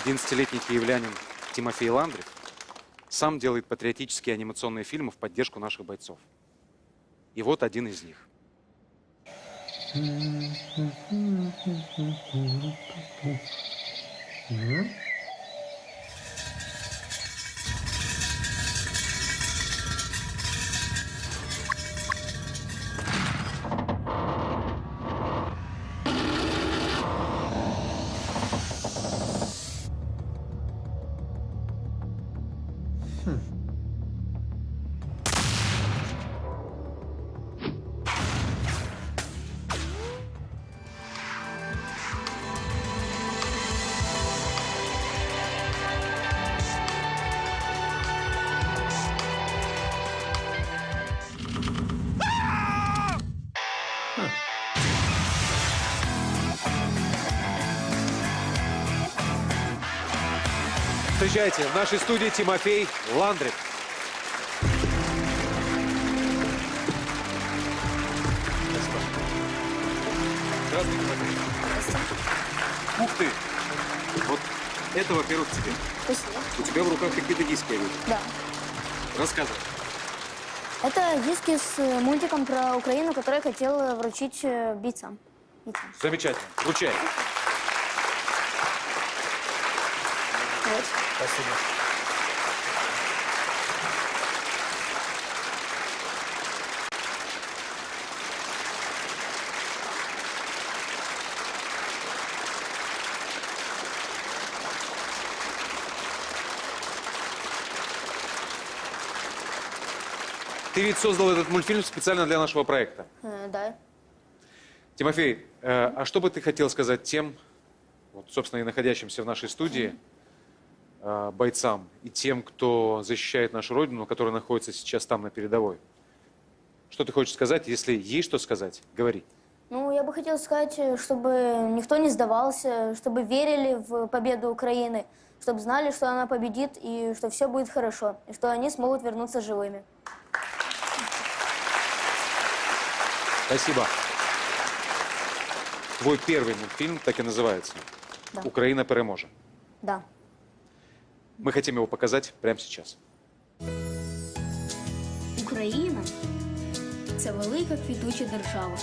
11-летний киевлянин Тимофей Ландрев сам делает патриотические анимационные фильмы в поддержку наших бойцов. И вот один из них. Встречайте, в нашей студии Тимофей Ландрев. Здравствуй, Тимофей. Ух ты! Вот это, во-первых, тебе. Спасибо. У тебя в руках какие-то диски, я вижу. Да. Рассказывай. Это диски с э, мультиком про Украину, который я хотел э, вручить э, бойцам. Бойцам. Замечательно. Вручай. Вот. Спасибо. Ты ведь создал этот мультфильм специально для нашего проекта. Э, да. Тимофей, э, а что бы ты хотел сказать тем, вот, собственно, и находящимся в нашей студии, бойцам и тем, кто защищает нашу Родину, который находится сейчас там на передовой? Что ты хочешь сказать? Если есть что сказать, говори. Ну, я бы хотел сказать, э, чтобы никто не сдавался, чтобы верили в победу Украины, чтобы знали, что она победит и что все будет хорошо, и что они смогут вернуться живыми. Спасибо. Твой первый мультфильм так и называется. Да. Украина переможе. Да. Мы хотим его показать прямо сейчас. Україна це велика квітуча держава.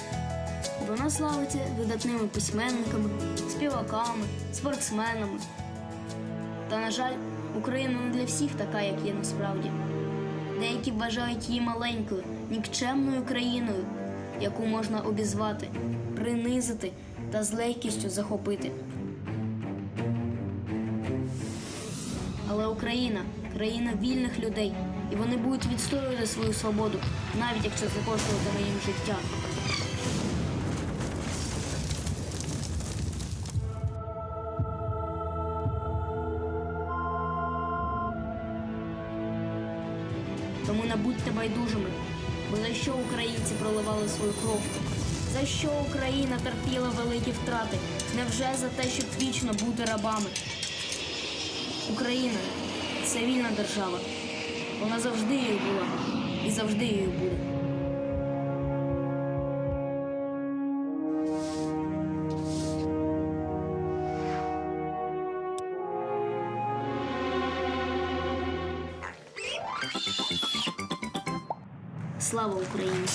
Вона славиться видатними письменниками, співаками, спортсменами. Та, на жаль, Україна не для всіх така, як є насправді. Деякі вважають її маленькою, нікчемною країною, яку можна обізвати, принизити та з легкістю захопити. Але Україна країна вільних людей, і вони будуть відстоювати свою свободу, навіть якщо це коштуватиме їм життя. Тому не будьте байдужими, бо за що українці проливали свою кров? За що Україна терпіла великі втрати? Невже за те, щоб вічно бути рабами? Україна це вільна держава. Вона завжди її була і завжди її буде. Слава Україні!